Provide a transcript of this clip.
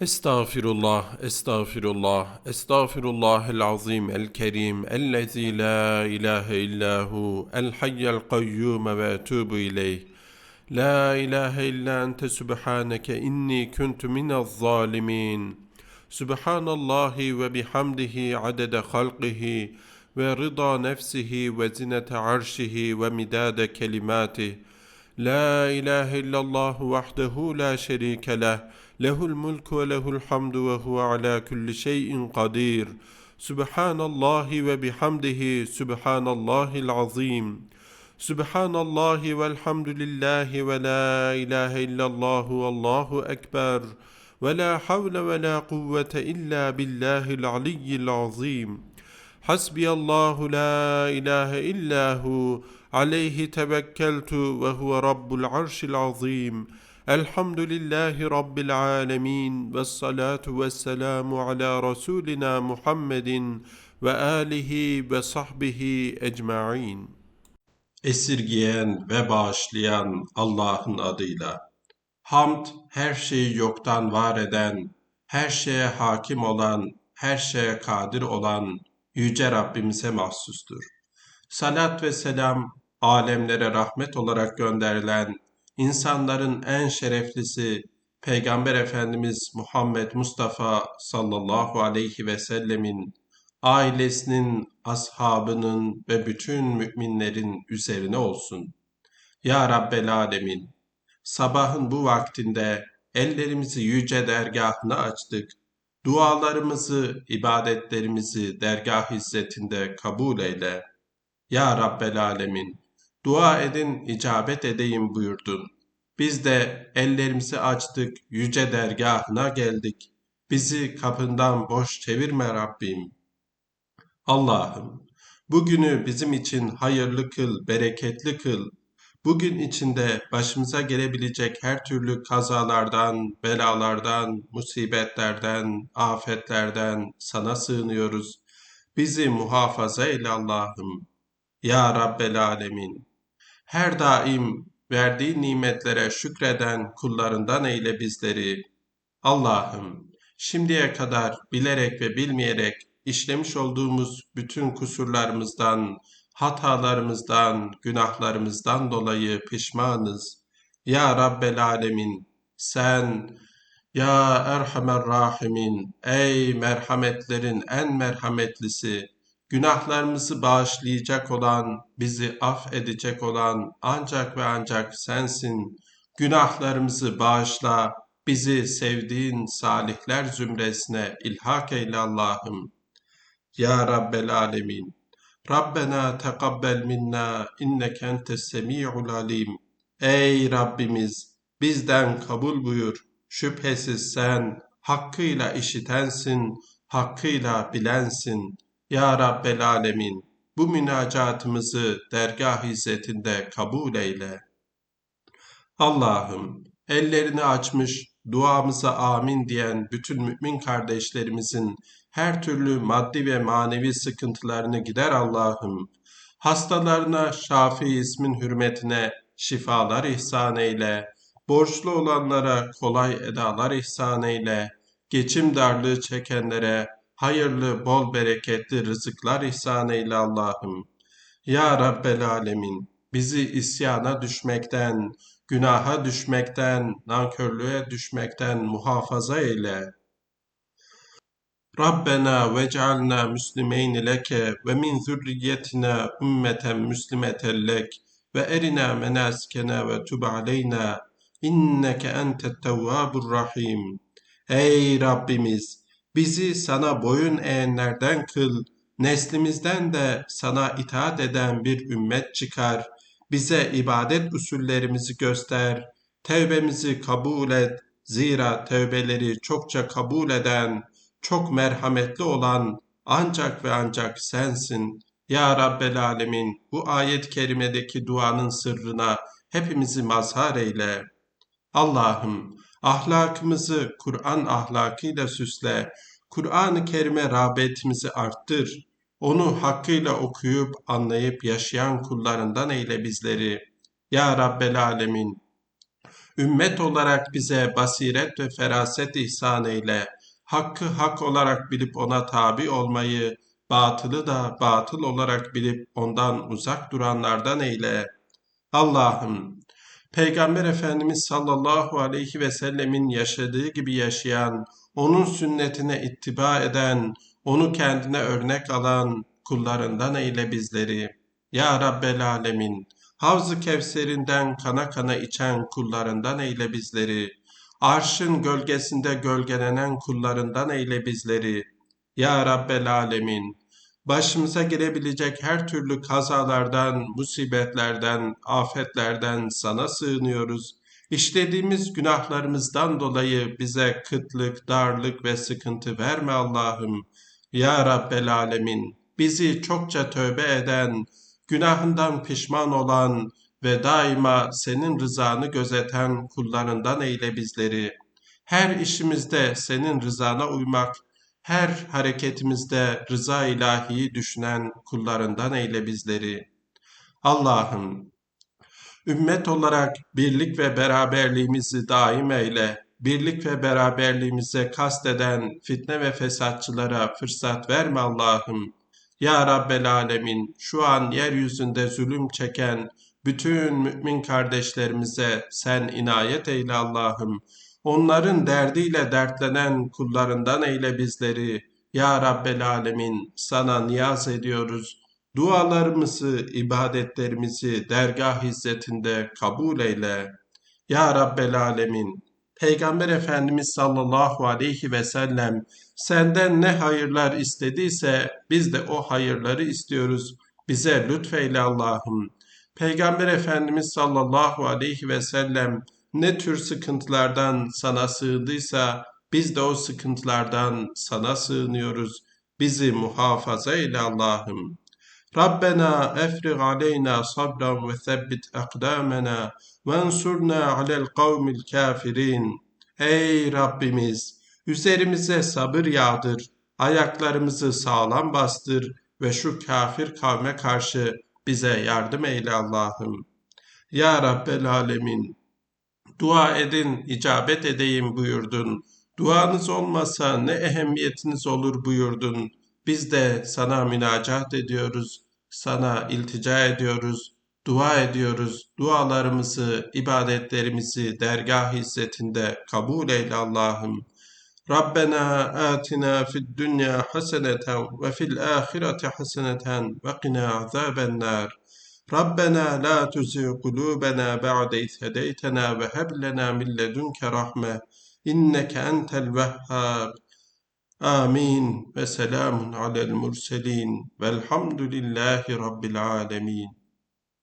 Estağfirullah, estağfirullah, estağfirullah el azim el kerim ellezî la ilahe illahu el hayyel kayyum ve etûbu ileyh. La ilahe illa ente subhaneke inni kuntu minez zalimin. Subhanallahi ve bihamdihi adede halqihi ve rıda nefsihi ve zinete arşihi ve midade kelimatihi. La ilahe illallah vahdehu la şerike leh. له الملك وله الحمد وهو على كل شيء قدير. سبحان الله وبحمده سبحان الله العظيم. سبحان الله والحمد لله ولا إله إلا الله والله أكبر. ولا حول ولا قوة إلا بالله العلي العظيم. حسبي الله لا إله إلا هو. عليه توكلت وهو رب العرش العظيم. Elhamdülillahi Rabbil alemin ve salatu ve selamu ala Resulina Muhammedin ve alihi ve sahbihi ecma'in. Esirgiyen ve bağışlayan Allah'ın adıyla. Hamd her şeyi yoktan var eden, her şeye hakim olan, her şeye kadir olan Yüce Rabbimize mahsustur. Salat ve selam alemlere rahmet olarak gönderilen insanların en şereflisi, Peygamber Efendimiz Muhammed Mustafa sallallahu aleyhi ve sellemin, ailesinin, ashabının ve bütün müminlerin üzerine olsun. Ya Rabbel Alemin, sabahın bu vaktinde ellerimizi yüce dergahına açtık. Dualarımızı, ibadetlerimizi dergah hizmetinde kabul eyle. Ya Rabbel Alemin, dua edin, icabet edeyim buyurdun. Biz de ellerimizi açtık, yüce dergahına geldik. Bizi kapından boş çevirme Rabbim. Allah'ım, bugünü bizim için hayırlı kıl, bereketli kıl. Bugün içinde başımıza gelebilecek her türlü kazalardan, belalardan, musibetlerden, afetlerden sana sığınıyoruz. Bizi muhafaza eyle Allah'ım. Ya Rabbel Alemin. Her daim verdiği nimetlere şükreden kullarından eyle bizleri. Allah'ım, şimdiye kadar bilerek ve bilmeyerek işlemiş olduğumuz bütün kusurlarımızdan, hatalarımızdan, günahlarımızdan dolayı pişmanız. Ya Rabbel Alemin, sen, Ya Erhamer Rahimin, ey merhametlerin en merhametlisi, günahlarımızı bağışlayacak olan, bizi affedecek olan ancak ve ancak sensin. Günahlarımızı bağışla, bizi sevdiğin salihler zümresine ilhak eyle Allah'ım. Ya Rabbel Alemin. Rabbena tekabbel minna inneke entes semi'ul alim. Ey Rabbimiz bizden kabul buyur. Şüphesiz sen hakkıyla işitensin, hakkıyla bilensin. Ya Rabbel Alemin bu münacatımızı dergah hizmetinde kabul eyle. Allah'ım ellerini açmış duamıza amin diyen bütün mümin kardeşlerimizin her türlü maddi ve manevi sıkıntılarını gider Allah'ım. Hastalarına Şafi ismin hürmetine şifalar ihsan eyle. Borçlu olanlara kolay edalar ihsan eyle. Geçim darlığı çekenlere hayırlı, bol bereketli rızıklar ihsan eyle Allah'ım. Ya Rabbel Alemin, bizi isyana düşmekten, günaha düşmekten, nankörlüğe düşmekten muhafaza eyle. Rabbena vec'alna müslimeyni leke ve min zürriyetina ümmeten müslimeten lek ve erina menasikena ve tub aleyna inneke entet tevvabur rahim. Ey Rabbimiz! Bizi sana boyun eğenlerden kıl, neslimizden de sana itaat eden bir ümmet çıkar. Bize ibadet usullerimizi göster, tevbemizi kabul et. Zira tevbeleri çokça kabul eden, çok merhametli olan ancak ve ancak sensin. Ya Rabbel Alemin bu ayet-i kerimedeki duanın sırrına hepimizi mazhar eyle. Allah'ım ahlakımızı Kur'an ahlakıyla süsle, Kur'an-ı Kerim'e rağbetimizi arttır, onu hakkıyla okuyup anlayıp yaşayan kullarından eyle bizleri. Ya Rabbel Alemin, Ümmet olarak bize basiret ve feraset ihsan eyle. Hakkı hak olarak bilip ona tabi olmayı, batılı da batıl olarak bilip ondan uzak duranlardan eyle. Allah'ım, Peygamber Efendimiz sallallahu aleyhi ve sellemin yaşadığı gibi yaşayan, onun sünnetine ittiba eden, onu kendine örnek alan kullarından eyle bizleri. Ya Rabbel Alemin, Havz-ı Kevser'inden kana kana içen kullarından eyle bizleri. Arşın gölgesinde gölgelenen kullarından eyle bizleri. Ya Rabbel Alemin, başımıza gelebilecek her türlü kazalardan, musibetlerden, afetlerden sana sığınıyoruz. İşlediğimiz günahlarımızdan dolayı bize kıtlık, darlık ve sıkıntı verme Allah'ım. Ya Rabbel Alemin, bizi çokça tövbe eden, günahından pişman olan ve daima senin rızanı gözeten kullarından eyle bizleri. Her işimizde senin rızana uymak, her hareketimizde rıza ilahiyi düşünen kullarından eyle bizleri. Allah'ım, ümmet olarak birlik ve beraberliğimizi daim eyle. Birlik ve beraberliğimize kasteden fitne ve fesatçılara fırsat verme Allah'ım. Ya Rabbel Alemin, şu an yeryüzünde zulüm çeken bütün mümin kardeşlerimize sen inayet eyle Allah'ım. Onların derdiyle dertlenen kullarından eyle bizleri. Ya Rabbel Alemin, sana niyaz ediyoruz. Dualarımızı, ibadetlerimizi dergah hizmetinde kabul eyle. Ya Rabbel Alemin, Peygamber Efendimiz sallallahu aleyhi ve sellem senden ne hayırlar istediyse biz de o hayırları istiyoruz. Bize lütfeyle Allah'ım. Peygamber Efendimiz sallallahu aleyhi ve sellem ne tür sıkıntılardan sana sığındıysa biz de o sıkıntılardan sana sığınıyoruz. Bizi muhafaza eyle Allah'ım. Rabbena efrig aleyna sabran ve sebbit akdamena ve ensurna alel kavmil kafirin. Ey Rabbimiz! Üzerimize sabır yağdır, ayaklarımızı sağlam bastır ve şu kafir kavme karşı bize yardım eyle Allah'ım. Ya Rabbel Alemin, dua edin, icabet edeyim buyurdun. Duanız olmasa ne ehemmiyetiniz olur buyurdun. Biz de sana münacat ediyoruz, sana iltica ediyoruz, dua ediyoruz. Dualarımızı, ibadetlerimizi dergah hizmetinde kabul eyle Allah'ım. Rabbena atina fid dünya haseneten ve fil ahireti haseneten ve qina azaben Rabbena la tuzi kulubena ba'de iz hedeytena ve heb lena min ledunke rahme inneke entel vehhab. Amin ve selamun alel murselin velhamdülillahi rabbil alemin.